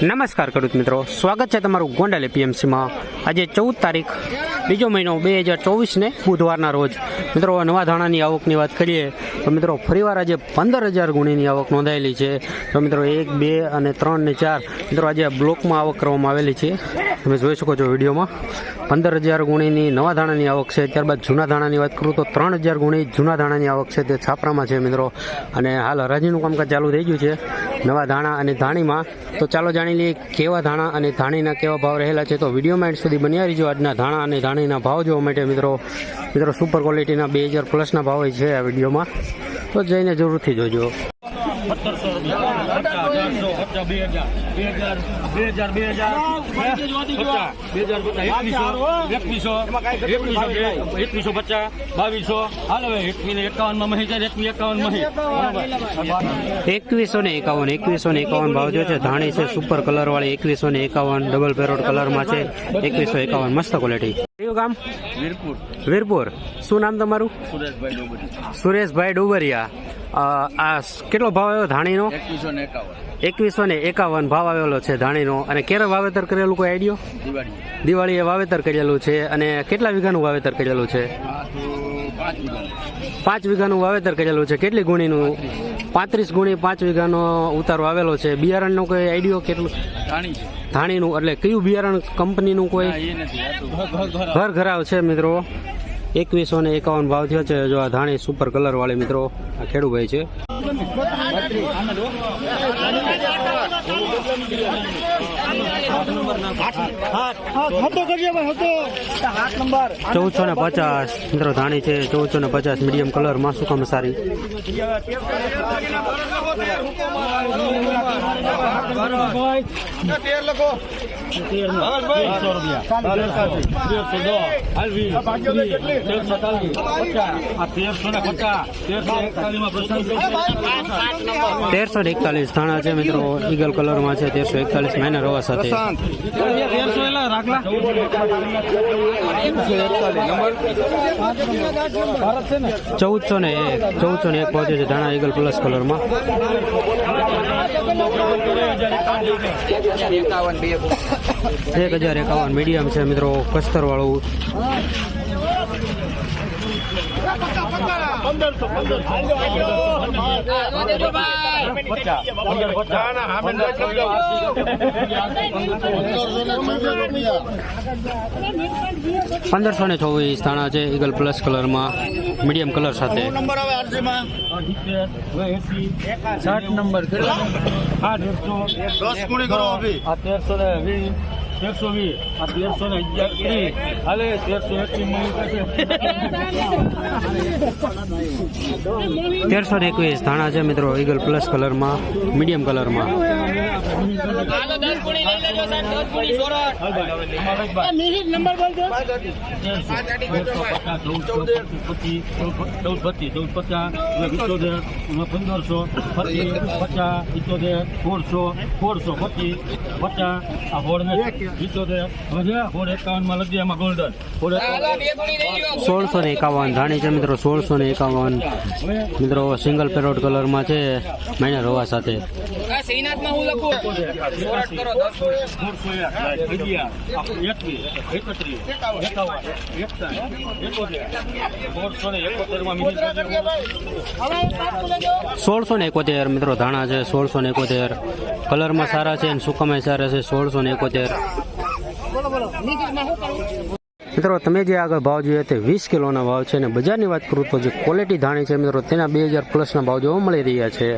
નમસ્કાર ખેડૂત મિત્રો. સ્વાગત છે તમારું ગોંડલ એપીએમસીમાં. આજે ચૌદ તારીખ, બીજો મહિનો બે હજાર ચોવીસને બુધવારના રોજ. મિત્રો, નવા ધાણાની આવકની વાત કરીએ, તો મિત્રો, ફરીવાર આજે પંદર હજાર ગુણીની આવક નોંધાયેલી છે. તો મિત્રો, એક, બે અને ત્રણ ને ચાર મિત્રો, આજે બ્લોકમાં આવક કરવામાં આવેલી છે. તમે જોઈ શકો છો વિડીયોમાં. પંદર હજાર ગુણીની નવા ધાણાની આવક છે. ત્યારબાદ જૂના ધાણાની વાત કરું તો ત્રણ હજાર ગુણી જૂના ધાણાની આવક છે તે છાપરામાં છે મિત્રો. અને હાલ હરાજીનું કામકાજ ચાલુ થઈ ગયું છે નવા ધાણા અને ધાણીમાં. તો ચાલો જાણી લઈએ કેવા ધાણા અને ધાણીના કેવા ભાવ રહેલા છે. તો વિડીયોમાં એન્ડ સુધી બન્યા રહીજો આજના ધાણા અને ધાણીના ભાવ જોવા માટે મિત્રો. મિત્રો સુપર ક્વોલિટીના બે હજાર પ્લસના ભાવ છે આ વિડીયોમાં. તો જઈને જરૂરથી જોજો. સત્તરસો એકવીસો પચાસ બાવીસો હાલ હવે એકવીસ ને એકાવનમાં મહી જાય એકવીસ એકાવન મહી એકવીસો ને એકાવન એકવીસો ને એકાવન ભાવ જો છે. ધાણી છે સુપર કલર વાળી એકવીસો ને એકાવન ડબલ પેરોડ કલરમાં છે. એકવીસો એકાવન, મસ્ત ક્વોલિટી કયું ગામ? વીરપુર. વીરપુર. શું નામ તમારું? સુરેશભાઈ ડોબરિયા. સુરેશભાઈ ડોબરિયા. આ કેટલો ભાવ આવ્યો ધાણીનો? એકવીસો ને એકાવન. એકવીસો ને એકાવન ભાવ આવેલો છે ધાણીનો. અને ક્યારે વાવેતર કરેલું કોઈ આઈડિયો? દિવાળી દિવાળીએ વાવેતર કરેલું છે. અને કેટલા વીઘાનું વાવેતર કરેલું છે? પાંચ વીઘાનું વાવેતર કરેલું છે. કેટલી ગુણીનું? પાંત્રીસ ગુણી પાંચ વીઘાનો ઉતારો આવેલો છે. બિયારણનો કોઈ આઈડિયો કેટલું? ધાણી ધાણીનું એટલે કયું બિયારણ કંપનીનું કોઈ? ઘર ઘરાવ છે મિત્રો. એકવીસો ને એકાવન ભાવ થયો છે. જો આ ધાણી સુપર કલર વાળી મિત્રો આ ખેડૂભાઈ છે. ચૌદસો ને પચાસ મિત્રો ધાણી છે ચૌદસો ને પચાસ મીડિયમ કલરમાં સુખમ સારી. તેરસો ને એકતાલીસ ધાણા છે મિત્રો ઈગલ કલરમાં છે, તેરસો એકતાલીસ મહિના રવા સાથે. ચૌદસો ને એક, ચૌદસો ને એક પહોંચે છે ધાણા ઈગલ પ્લસ કલરમાં એક હજાર એકાવન મીડિયમ છે મિત્રો કસ્તર વાળું પંદરસો ને ચોવીસ થાણા છે ઈગલ પ્લસ કલરમાં મીડિયમ કલર સાથે. સાત નંબર આઠ એકસો દસ ગુણી કરો અભી. તેરસો ને વીસ. તેરસો વીસ આ તેરસો ને અગિયાર ત્રીસ હાલે તેરસો એકવીસ મળી તેરસો ને એકવીસ ધાણા છે મિત્રો ઈગલ પ્લસ કલરમાં મીડિયમ કલરમાં પંદરસો પચીસ ઇત્યોતેર સોળસો સોળસો પચીસ પચાસ આ હોળ હવે સોળસો ને એકાવન ધાણી છે મિત્રો સોળસો ને એકાવન. મિત્રો સિંગલ પેરોડ કલરમાં છે માઇનર રવા સાથે. સોળસો ને એકોતેર મિત્રો ધાણા છે સોળસો ને એકોતેર. કલરમાં સારા છે અને સુકામાં સારા છે સોળસો ને એકોતેર. મિત્રો, તમે જે આગળ ભાવ જોઈએ તે વીસ કિલોના ભાવ છે અને બજારની વાત કરું તો જે ક્વોલિટી ધાણી છે, મિત્રો, તેના બે હજાર પ્લસના ભાવ જોવા મળી રહ્યા છે.